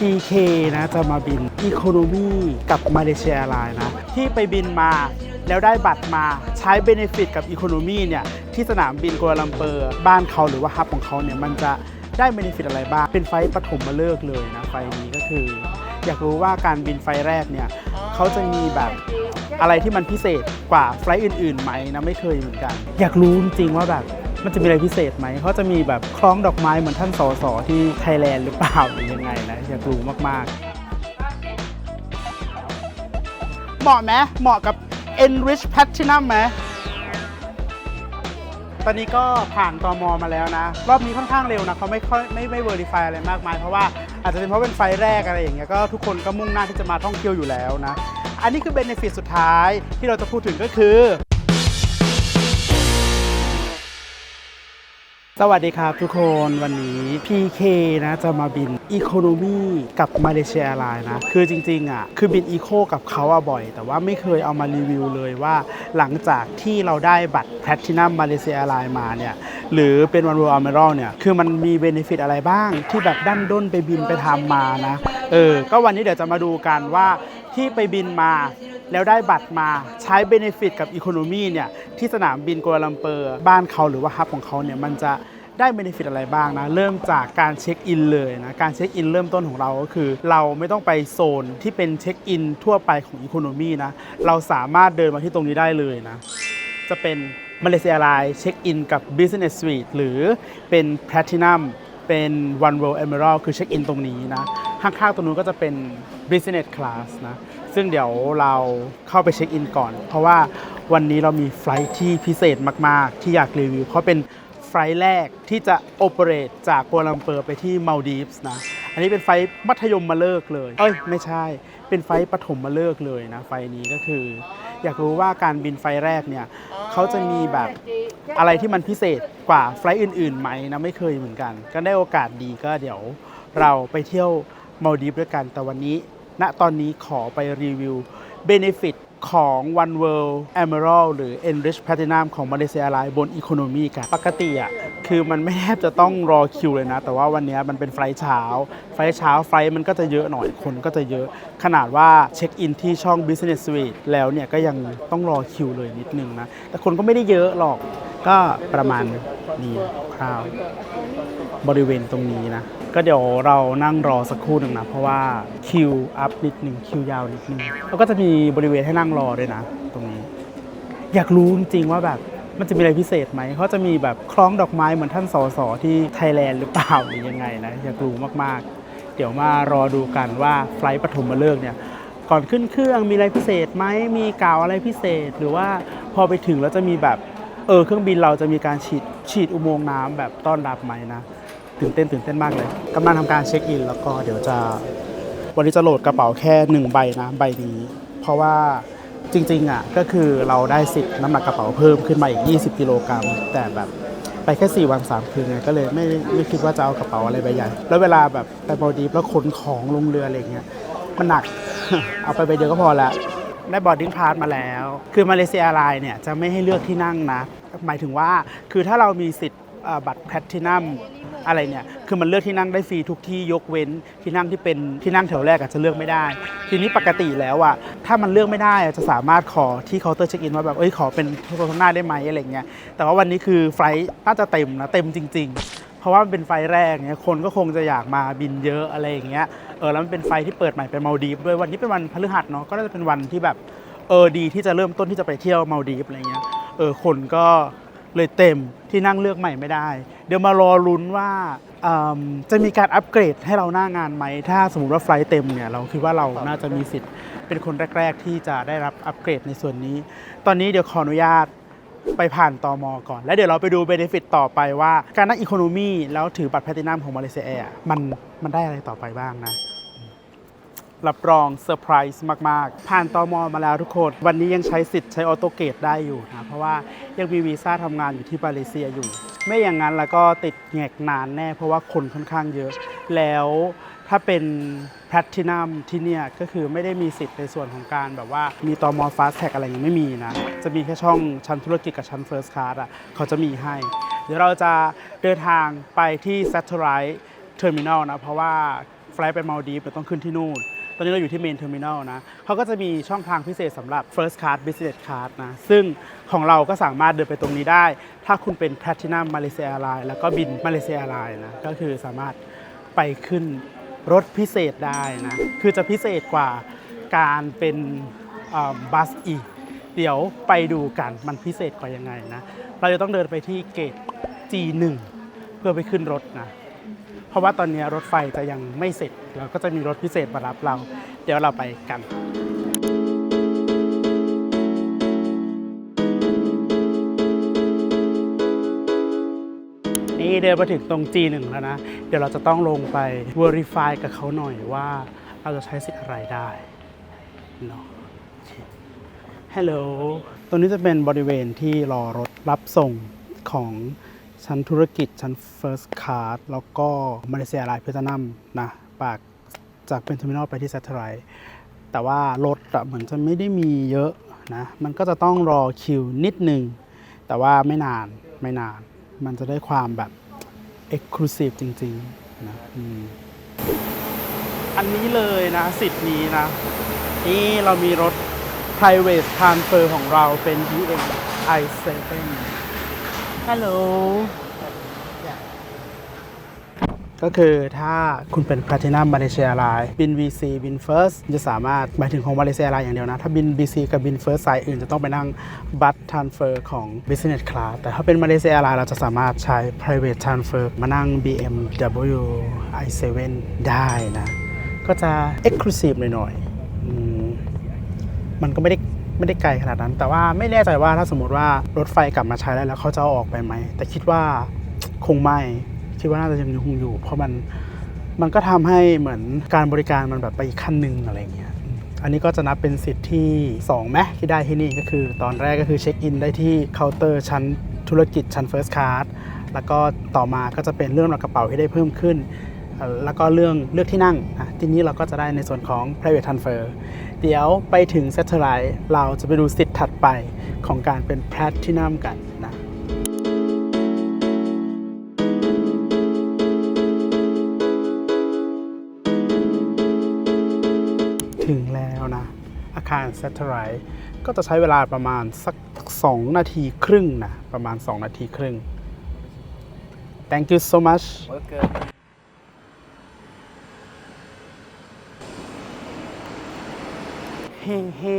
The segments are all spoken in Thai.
PK นะจะมาบิน Economy กับมาเลเซียไลน์นะ ที่ไปบินมาแล้วได้บัตรมาใช้เบนฟิตกับ Economy เนี่ย ที่สนามบินกัวลาลัมเปอร์ บ้านเขาหรือว่าฮับของเขาเนี่ย มันจะได้เบนฟิตอะไรบ้าง เป็นไฟปฐมมาเลิกเลยนะ ไฟนี้ก็คือ อยากรู้ว่าการบินไฟแรกเนี่ย เขาจะมีแบบอะไรที่มันพิเศษกว่าไฟล์อื่นๆไหมนะไม่เคยเหมือนกัน อยากรู้จริงๆว่าแบบ มันจะมีอะไรพิเศษไหมเขาจะมีแบบคล้องดอกไม้เหมือนท่านสสที่ไทยแลนด์หรือเปล่าหรือยังไงนะอยากรู้มากๆ เหมาะไหมเหมาะกับ Enrich Platinum ไหมตอนนี้ก็ผ่านตอมอมาแล้วนะ รอบนี้ค่อนข้างเร็วนะเขาไม่ค่อยไม่ไม่ verify อะไรมากมาย เพราะว่าอาจจะเป็นเพราะเป็นไฟแรกอะไรอย่างเงี้ยก็ทุกคนก็มุ่งหน้าที่จะมาท่องเที่ยวอยู่แล้วนะ อันนี้คือเบนฟิตสุดท้ายที่เราจะพูดถึงก็คือ สวัสดีครับทุกคนวันนี้ PK นะจะมาบิน Economy กับมาเลเซียแอร์ไลน์นะ คือจริง ๆ อะ คือบิน Eco กับเขาอะบ่อย แต่ว่าไม่เคยเอามารีวิวเลยว่า หลังจากที่เราได้บัตร Platinum มาเลเซียแอร์ไลน์มาเนี่ย หรือเป็น One World Admiral เนี่ย คือมันมีเบนฟิตอะไรบ้างที่แบบดั้นด้นไปบินไปทำมานะ เออ ก็วันนี้เดี๋ยวจะมาดูกันว่า ที่ไปบินมาแล้วได้บัตรมาใช้เบนฟิตกับ Economy เนี่ยที่สนามบินกัวลาลัมเปอร์บ้านเขาหรือว่าฮับของเขาเนี่ยมันจะได้เบนฟิตอะไรบ้างนะ เริ่มจากการเช็คอินเลยนะ การเช็คอินเริ่มต้นของเราก็คือ เราไม่ต้องไปโซนที่เป็นเช็คอินทั่วไปของ Economy นะ เราสามารถเดินมาที่ตรงนี้ได้เลยนะ จะเป็นมาเลเซียไลน์เช็คอินกับ Business Suite หรือเป็น Platinum เป็น One World Emerald คือเช็คอินตรงนี้นะ ข้างๆตรงนู้นก็จะเป็น Business Class นะ ซึ่งเดี๋ยวเราเข้าไปเช็คอินก่อน เพราะว่าวันนี้เรามีไฟลท์ที่พิเศษมากๆ ที่อยากรีวิว เพราะเป็นไฟล์แรกที่จะโอเปเรตจากกัวลาลัมเปอร์ไปที่มาลดีฟส์นะ อันนี้เป็นไฟล์มัธยมมาเลิกเลย เอ้ย ไม่ใช่ เป็นไฟล์ปฐมมาเลิกเลยนะ ไฟล์นี้ก็คือ อยากรู้ว่าการบินไฟล์แรกเนี่ยเขาจะมีแบบอะไรที่มันพิเศษกว่าไฟล์อื่นๆไหมนะ ไม่เคยเหมือนกัน ก็ได้โอกาสดีก็เดี๋ยวเราไปเที่ยว มาดีฟด้วยกัน แต่วันนี้ ณตอนนี้ขอไปรีวิว Benefit ของ One World Emerald หรือ Enrich Platinum ของ Malaysia Airlines บน Economy กัน ปกติอะคือมันไม่แทบจะต้องรอคิวเลยนะ แต่ว่าวันนี้มันเป็นไฟล์เช้า ไฟล์เช้าไฟล์มันก็จะเยอะหน่อยคนก็จะเยอะ ขนาดว่าเช็คอินที่ช่อง Business Suite แล้วเนี่ยก็ยังต้องรอคิวเลยนิดนึงนะ แต่คนก็ไม่ได้เยอะหรอกก็ประมาณนี้คร่าว บริเวณตรงนี้นะ ก็เดี๋ยวเรานั่งรอสักครู่หนึ่งนะ เพราะว่าคิวอัพนิดหนึ่งคิวยาวนิดหนึ่งแล้วก็จะมีบริเวณให้นั่งรอด้วยนะ ตรงนี้ อยากรู้จริงๆว่าแบบมันจะมีอะไรพิเศษไหมเขาจะมีแบบคล้องดอกไม้เหมือนท่านสสที่ไทยแลนด์หรือเปล่าหรือยังไงนะอยากรู้มากๆ เดี๋ยวมารอดูกันว่าไฟลท์ปฐมมาเลิกษ์เนี่ยก่อนขึ้นเครื่องมีอะไรพิเศษไหมมีกล่าวอะไรพิเศษ หรือว่าพอไปถึงแล้วจะมีแบบเออเครื่องบินเราจะมีการฉีดฉีดอุโมงค์น้ำแบบต้อนรับไหมนะ ตื่นเต้นตื่นเต้นมากเลยกำลังทำการเช็คอิน แล้วก็เดี๋ยวจะวันนี้จะโหลดกระเป๋าแค่หนึ่งใบนะใบนี้ เพราะว่าจริงๆอะก็คือเราได้สิทธิ์น้ำหนักกระเป๋าเพิ่มขึ้นมาอีก 20 กิโลกรัมแต่แบบไปแค่ 4 วัน 3 คืนไงก็เลยไม่ไม่คิดว่าจะเอากระเป๋าอะไรใบใหญ่ แล้วเวลาแบบไปบอดีแล้วขนของลงเรืออะไรเงี้ยมันหนักเอาไปใบเดียวก็พอละได้บอดดิ้งพาสมาแล้ว คือมาเลเซียไลน์เนี่ยจะไม่ให้เลือกที่นั่งนะ หมายถึงว่าคือถ้าเรามีสิทธิ์ บัตรแพลทินัมอะไรเนี่ย คือมันเลือกที่นั่งได้ฟรีทุกที่ยกเว้นที่นั่งที่เป็นที่นั่งแถวแรกอาจจะเลือกไม่ได้ ทีนี้ปกติแล้วอะถ้ามันเลือกไม่ได้อะจะสามารถขอที่เคาน์เตอร์เช็คอินว่าแบบเอ้ยขอเป็นโซนข้างหน้าได้ไหมอะไรเงี้ย แต่ว่าวันนี้คือไฟลท์น่าจะเต็มนะเต็มจริง ๆ เพราะว่ามันเป็นไฟล์แรกเนี่ยคนก็คงจะอยากมาบินเยอะอะไรอย่างเงี้ย เออแล้วมันเป็นไฟล์ที่เปิดใหม่เป็นมาลดีฟด้วยวันนี้เป็นวันพฤหัสเนาะ ก็น่าจะเป็นวันที่แบบเออดีที่จะเริ่มต้นที่จะไปเที่ยวมาลดีฟอะไรเงี้ย เออคนก็ เลยเต็มที่นั่งเลือกใหม่ไม่ได้ เดี๋ยวมารอลุ้นว่าจะมีการอัปเกรดให้เราหน้างานไหม ถ้าสมมติว่าไฟล์เต็มเนี่ยเราคิดว่าเราน่าจะมีสิทธิ์เป็นคนแรก ๆ ที่จะได้รับอัปเกรดในส่วนนี้ ตอนนี้เดี๋ยวขออนุญาตไปผ่านตอมอก่อน แล้วเดี๋ยวเราไปดูเบนฟิตต่อไปว่า การนั่งอีโคโนมีแล้วถือบัตรแพลตินัมของมาเลเซียอร์มันมันได้อะไรต่อไปบ้างนะ รับรองเซอร์ไพรส์มาก ๆ ผ่านตอมอมาแล้วทุกคน วันนี้ยังใช้สิทธิ์ใช้ออโตเกตได้อยู่นะ เพราะว่ายังมีวีซ่าทำงานอยู่ที่มาเลเซียอยู่ ไม่อย่างนั้นแล้วก็ติดแงกนานแน่ เพราะว่าคนค่อนข้างเยอะ แล้วถ้าเป็นแพลตินัมที่เนี่ยก็คือไม่ได้มีสิทธิ์ในส่วนของการแบบว่ามีตอมอฟาสแท็กอะไรอย่างนี้ไม่มีนะ จะมีแค่ช่องชั้นธุรกิจกับชั้นเฟิร์สคลาสอะเขาจะมีให้ เดี๋ยวเราจะเดินทางไปที่ Satellite Terminal นะ เพราะว่าไฟล์ไปมาลดีฟเราต้องขึ้นที่นู่น อนนี้เราอยู่ที่เมนเทอร์มินอลนะเขาก็จะมีช่องทางพิเศษสำหรับ First Class Business Class นะ ซึ่งของเราก็สามารถเดินไปตรงนี้ได้ ถ้าคุณเป็น Platinum Malaysia Airlines แล้วก็บิน Malaysia Airlines นะ ก็คือสามารถไปขึ้นรถพิเศษได้นะ คือจะพิเศษกว่าการเป็นบัสอีก เดี๋ยวไปดูกันมันพิเศษกว่ายังไงนะ เราจะต้องเดินไปที่เกต G1 เพื่อไปขึ้นรถนะ เพราะว่าตอนนี้รถไฟจะยังไม่เสร็จเราก็จะมีรถพิเศษมารับเรา เดี๋ยวเราไปกันนี่เดินมาถึงตรง G1 แล้วนะ เดี๋ยวเราจะต้องลงไป Verify กับเขาหน่อยว่าเราจะใช้สิทธิ์อะไรได้เนาะฮัลโหลตรงนี้จะเป็นบริเวณที่รอรถรับส่งของ ชั้นธุรกิจชั้น First Class แล้วก็มาเลเซียไลน์เพชรนัมนะปากจากเป็นเทอร์มินอลไปที่ Satellite แต่ว่ารถอะเหมือนจะไม่ได้มีเยอะนะมันก็จะต้องรอคิวนิดนึง แต่ว่าไม่นานไม่นาน มันจะได้ความแบบ Exclusive จริงๆนะอ,อันนี้เลยนะสิทธิ์นี้นะ นี่เรามีรถ private transfer ของเราเป็น BM i7 ฮัลโหล ก็คือถ้าคุณเป็น Platinum Malaysia Airlines บิน VC บิน First จะสามารถหมายถึงของ Malaysia Airlines อย่างเดียวนะ ถ้าบิน BC กับบิน First สายอื่นจะต้องไปนั่งบัตร transfer ของ Business Class แต่ถ้าเป็น Malaysia Airlines เราจะสามารถใช้ private transfer มานั่ง BMW i7 ได้นะ ก็จะ exclusive หน่อยๆอืมมันก็ไม่ได้ ไม่ได้ไกลขนาดนั้น แต่ว่าไม่แน่ใจว่าถ้าสมมติว่ารถไฟกลับมาใช้ได้แล้วเขาจะเอาออกไปไหม แต่คิดว่าคงไม่ คิดว่าน่าจะยังคงอยู่ เพราะมันมันก็ทำให้เหมือนการบริการมันแบบไปอีกขั้นหนึ่งอะไรเงี้ย อันนี้ก็จะนับเป็นสิทธิ์ที่2ไหมที่ได้ที่นี่ก็คือ ตอนแรกก็คือเช็คอินได้ที่เคาน์เตอร์ชั้นธุรกิจชั้น First Class แล้วก็ต่อมาก็จะเป็นเรื่องรากระเป๋าที่ได้เพิ่มขึ้น แล้วก็เรื่องเลือกที่นั่งทีนี้เราก็จะได้ในส่วนของ private transfer เดี๋ยวไปถึง satellite เราจะไปดูสิทธิ์ถัดไปของการเป็น platinum กันนะถึงแล้วนะ อาคาร satellite ก็จะใช้เวลาประมาณสัก 2 นาทีครึ่งนะ ประมาณ 2 นาทีครึ่ง thank you so much Welcome. เฮ้เฮ้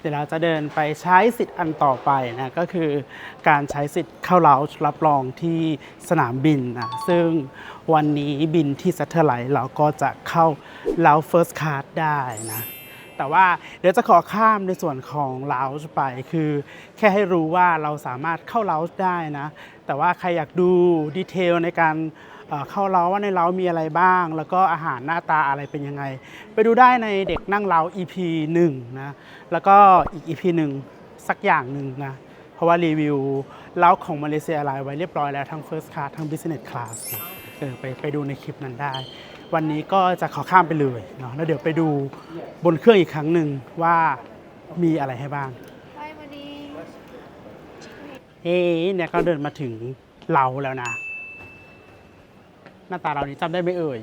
เดี๋ยวเราจะเดินไปใช้สิทธิ์อันต่อไปนะก็คือการใช้สิทธิ์เข้าเลาจ์รับรองที่สนามบินนะซึ่งวันนี้บินที่ Satellite เราก็จะเข้าเลา First Class ได้นะแต่ว่าเดี๋ยวจะขอข้ามในส่วนของเลาจ์ไป คือแค่ให้รู้ว่าเราสามารถเข้าเลาจ์ได้นะ แต่ว่าใครอยากดูดีเทลในการ เอ่อเข้าเล้าว่าในเล้ามีอะไรบ้าง แล้วก็อาหารหน้าตาอะไรเป็นยังไง ไปดูได้ในเด็กนั่งเล้า EP 1นะแล้วก็อีก EP หนึ่งสักอย่างหนึ่งนะเพราะว่ารีวิวเล้าของมาเลเซียไลน์ไว้เรียบร้อยแล้วทั้ง First Class ทั้ง Business Class นะเออไปไปดูในคลิปนั้นได้ วันนี้ก็จะขอข้ามไปเลยเนาะแล้วเดี๋ยวไปดูบนเครื่องอีกครั้งหนึ่งว่ามีอะไรให้บ้าง Hi, buddy. เอ๊ะเนี่ยก็เดินมาถึงเราแล้วนะ หน้าตาเรานี้จำได้ไหมเอ่ย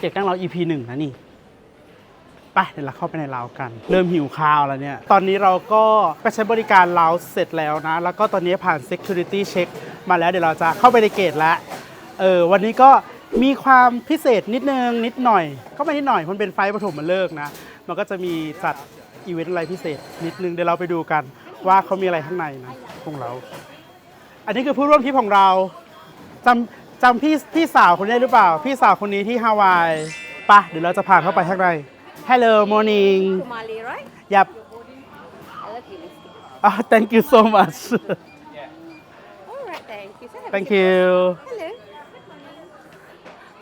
เด็กนั่งเรา EP หนึ่งนะนี่ไปเดี๋ยวเราเข้าไปในเรากัน เริ่มหิวข้าวแล้วเนี่ย ตอนนี้เราก็ไปใช้บริการเราเสร็จแล้วนะ แล้วก็ตอนนี้ผ่าน Security Check มาแล้วเดี๋ยวเราจะเข้าไปในเกตแล้วเออวันนี้ก็มีความพิเศษนิดนึงนิดหน่อย ก็ไม่นิดหน่อยมันเป็นไฟปฐมมันเลิกนะ มันก็จะมีจัดอีเวนต์อะไรพิเศษนิดนึงเดี๋ยวเราไปดูกันว่าเขามีอะไรข้างในนะของเรา อันนี้คือผู้ร่วมทริปของเราจำ จำพี่พี่สาวคนนี้หรือเปล่า พี่สาวคนนี้ที่ฮาวายปะเดี๋ยวเราจะพาเข้าไปข้างใน Hello morning Kumali, right? ยับ I love you, Misty. อะ thank you so much All right, thank you. Say thank you Hello.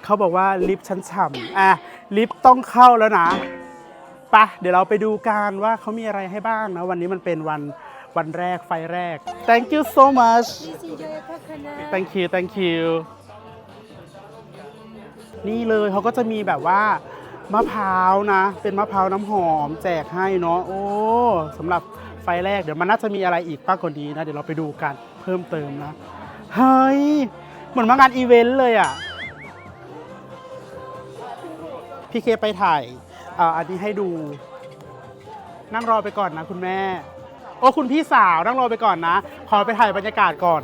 เขาบอกว่าลิฟต์ชั้นฉ่ำอะลิฟต์ต้องเข้าแล้วนะปะเดี๋ยวเราไปดูกันว่าเขามีอะไรให้บ้างนะ วันนี้มันเป็นวันวันแรกไฟแรก thank you so much Please enjoy your coconut. thank you thank you นี่เลยเขาก็จะมีแบบว่ามะพร้าวนะ เป็นมะพร้าวน้ำหอม แจกให้เนาะโอ้สำหรับไฟแรกเดี๋ยวมันน่าจะมีอะไรอีกป้ากกว่านี้นะ เดี๋ยวเราไปดูกันเพิ่มเติมนะเฮ้ยเหมือนมางานอีเวนต์เลยอะ่ะพี่เคไปถ่ายอ่าอันนี้ให้ดู นั่งรอไปก่อนนะคุณแม่ โอ้คุณพี่สาวนั่งรอไปก่อนนะ ขอไปถ่ายบรรยากาศก่อน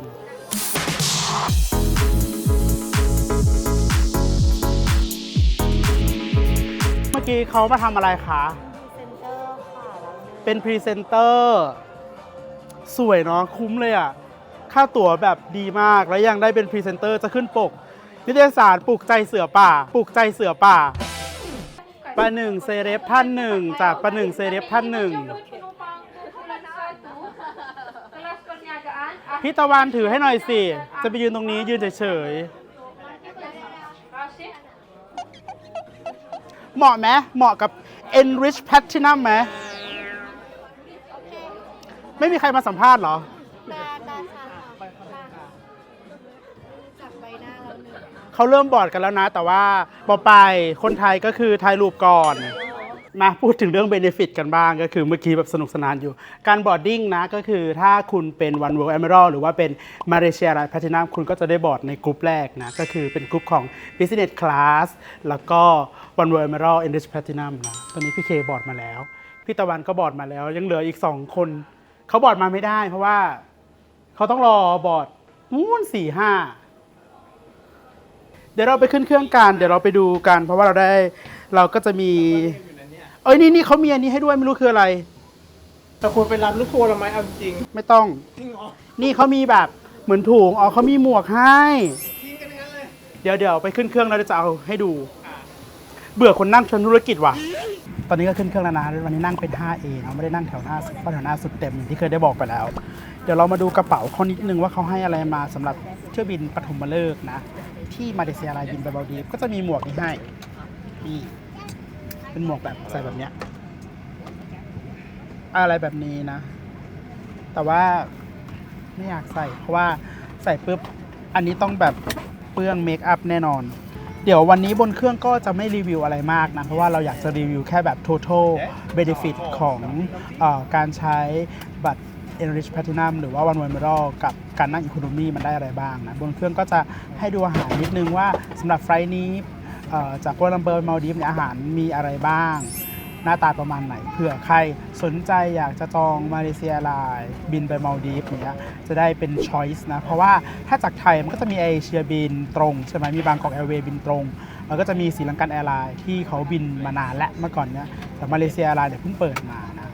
มื่อกี้เขามาทำอะไรคะเป็นพรีเซนเตอร์ สวยเนาะคุ้มเลยอะ่ะ ค่าตั๋วแบบดีมากแล้วยังได้เป็นพรีเซนเตอร์จะขึ้นปก นิตยสารปลุกใจเสือป่า ปลุกใจเสือป่า ประหนึ่งเซเลบท่านหนึ่ง จากประหนึ่งเซเลบท่านหนึ่ง พี่ตะวันถือให้หน่อยสิ จะไปยืนตรงนี้ยืนเฉยๆ เหมาะไหมเหมาะกับ Enrich Platinum ไหมไม่มีใครมาสัมภาษณ์เหรอ ตาตาชาค่ะจับใบหน้าแล้วหนึ่งเขาเริ่มบอร์ดกันแล้วนะ แต่ว่าพอไปคนไทยก็คือถ่ายรูปก่อน มาพูดถึงเรื่องเบนฟิตกันบ้างก็คือเมื่อกี้แบบสนุกสนานอยู่ การบอร์ดดิ้งนะก็คือถ้าคุณเป็น One World Emerald หรือว่าเป็น Malaysia Airlines Platinum คุณก็จะได้บอร์ดในกลุ่มแรกนะ ก็คือเป็นกลุ่มของ Business Class แล้วก็ One World Emerald English Platinum นะตอนนี้พี่เคบอร์ดมาแล้ว พี่ตะวันก็บอร์ดมาแล้ว ยังเหลืออีก 2 คน เขาบอร์ดมาไม่ได้ เพราะว่าเขาต้องรอบอร์ดนู่นสี่ห้าเดี๋ยวเราไปขึ้นเครื่องกัน เดี๋ยวเราไปดูกัน เพราะว่าเราได้เราก็จะมี เอ้ยนี่นี่เขามีอันนี้ให้ด้วยไม่รู้คืออะไร แต่ควรไปรับลูกทัวร์เราไหมเอาจริงไม่ต้อง จริงเหรอนี่เขามีแบบเหมือนถุงอ๋อเขามีหมวกให้ ทิ้งกันงั้นเลยเดี๋ยวเดี๋ยวไปขึ้นเครื่องแล้วเดี๋ยวจะเอาให้ดู เบื่อคนนั่งชนธุรกิจว่ะ ตอนนี้ก็ขึ้นเครื่องแล้วนะวันนี้นั่งเป็น 5A เนอะไม่ได้นั่งแถวหน้าสุดเพราะแถวหน้าสุดเต็มอย่างที่เคยได้บอกไปแล้ว เดี๋ยวเรามาดูกระเป๋าเขานิดนึงว่าเขาให้อะไรมาสำหรับเที่ยวบินปฐมฤกษ์นะ ที่มาเลเซียไลน์บินไปเบาดีฟก็จะมีหมวกนี้ให้นี่ เป็นหมวกแบบใส่แบบเนี้ย อะไรแบบนี้นะ แต่ว่าไม่อยากใส่ เพราะว่าใส่ปุ๊บ อันนี้ต้องแบบเปลื้องเมคอัพแน่นอน เดี๋ยววันนี้บนเครื่องก็จะไม่รีวิวอะไรมากนะ เพราะว่าเราอยากจะรีวิวแค่แบบ total benefit ของอการใช้บัตร Enrich Platinum หรือว่า One World Emerald กับการนั่ง Economy มันได้อะไรบ้างนะ บนเครื่องก็จะให้ดูอาหารนิดนึงว่าสำหรับไฟล์นี้ จากกัวลัมเปอร์มาลดีฟเนี่ยอาหารมีอะไรบ้าง หน้าตาประมาณไหนเผื่อใครสนใจอยากจะจองมาเลเซียไลน์บินไปมาลดีฟเนี้ยจะได้เป็นช้อยส์นะ เพราะว่าถ้าจากไทยมันก็จะมีเอเชียบินตรงใช่ไหมมีบางกอกแอร์เวย์บินตรงแล้วก็จะมีสีลังกันแอร์ไลน์ที่เขาบินมานานและเมื่อก่อนเนี้ยแต่มาเลเซียแอร์ไลน์เนี่ยเพิ่งเปิดมานะ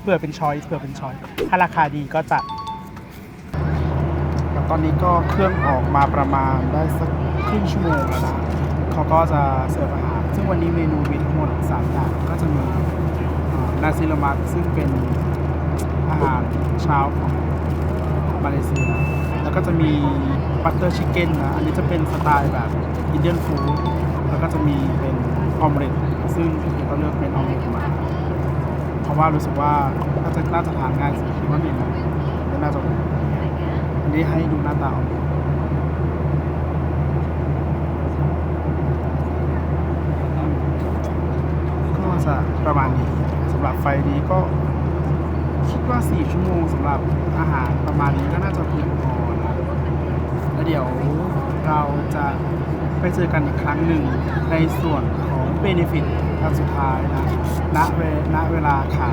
เผื่อเป็นช้อยส์เผื่อเป็นช้อยส์ถ้าราคาดีก็จัดแล้วตอนนี้ก็เครื่องออกมาประมาณได้สักครึ่งชั่วโมงแล้วนะ เขาก็จะเสิร์ฟอาหาร ซึ่งวันนี้เมนูมีทั้งหมดสามอย่างก็จะมีนาซิลามักซึ่งเป็นอาหารเช้าของมาเลเซีย แล้วก็จะมีบัตเตอร์ชิคเก้นนะ อันนี้จะเป็นสไตล์แบบอินเดียนฟู้ด แล้วก็จะมีเป็นออมเล็ตซึ่งพี่ก็เลือกเป็นออมเล็ตมา เพราะว่ารู้สึกว่าน่าจะน่าจะทานง่ายสุดคิดว่าเมนูน่าจะอันนี้ให้ดูหน้าตาออมเล็ตก็ จะประมาณนี้สำหรับไฟนี้ก็คิดว่า 4 ชั่วโมงสำหรับอาหารประมาณนี้ก็น่าจะเพียงพอนะแล้วเดี๋ยวเราจะไปเจอกันอีกครั้งหนึ่งในส่วนของเบนฟิตครั้งสุดท้ายนะณเวณเวลาขา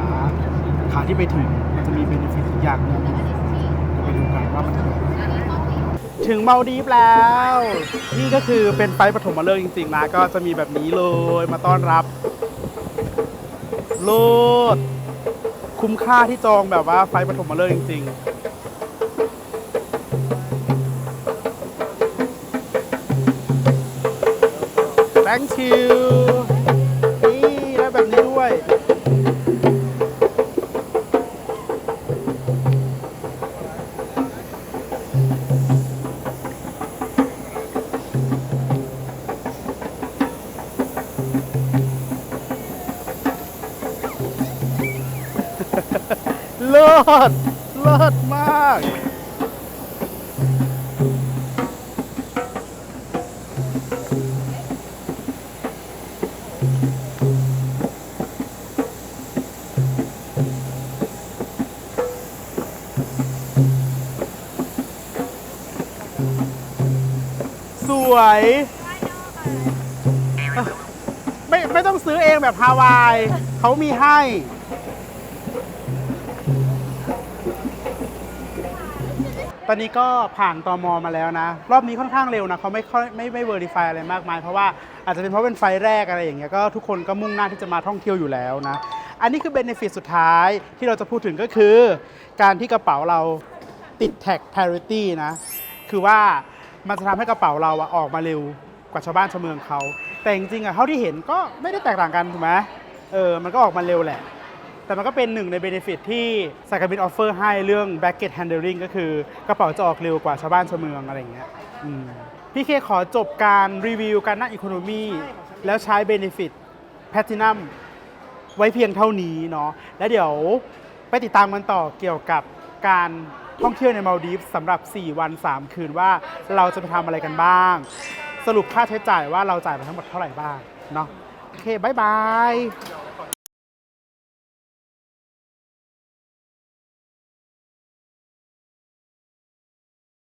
ขาที่ไปถึงมันจะมีเบนฟิตอีกอย่างหนึงไปดูกันว่ามันจะเป็นอะไรถึงเมาดีฟแล้ว นี่ก็คือเป็นไฟปฐมฤกษ์จริงๆนะ ก็จะมีแบบนี้เลยมาต้อนรับ โลด คุ้มค่าที่จองแบบว่าไฟปฐมมาเลยจริงๆ thank you สวยอ่ไม่ต้องซื้อเองแบบฮาวาย เขามีให้ ตอนนี้ก็ผ่านตอมอมาแล้วนะ รอบนี้ค่อนข้างเร็วนะเขาไม่ค่อยไม่ไม่เวอร์ i ฟายอะไรมากมาย เพราะว่าอาจจะเป็นเพราะเป็นไฟแรกอะไรอย่างเงี้ยก็ทุกคนก็มุ่งหน้าที่จะมาท่องเที่ยวอยู่แล้วนะ อันนี้คือเบนฟิตสุดท้ายที่เราจะพูดถึงก็คือ การที่กระเป๋าเราติดแท็ก parity นะ คือว่ามันจะทำให้กระเป๋าเราอะออกมาเร็วกว่าชาวบ้านชาวเมืองเขา แต่จริงๆอะเท่าที่เห็นก็ไม่ได้แตกต่างกันถูกไหมเออมันก็ออกมาเร็วแหละ แต่มันก็เป็นหนึ่งในเบนฟิตที่สายการบินออฟเฟอร์ให้เรื่อง baggage handling ก็คือกระเป๋าจะออกเร็วกว่าชาวบ้านชาวเมืองอะไรอย่างเงี้ยพี่เคขอจบการรีวิวการนั่งอีโคโนมีแล้วใช้เบนฟิตแพทินัมไว้เพียงเท่านี้เนาะแล้วเดี๋ยวไปติดตามกันต่อเกี่ยวกับการท่องเที่ยวในมาลดีฟส์สำหรับ 4 วัน 3 คืนว่าเราจะไปทำอะไรกันบ้าง สรุปค่าใช้จ่ายว่าเราจ่ายไปทั้งหมดเท่าไหร่บ้างเนาะโอเคบายบาย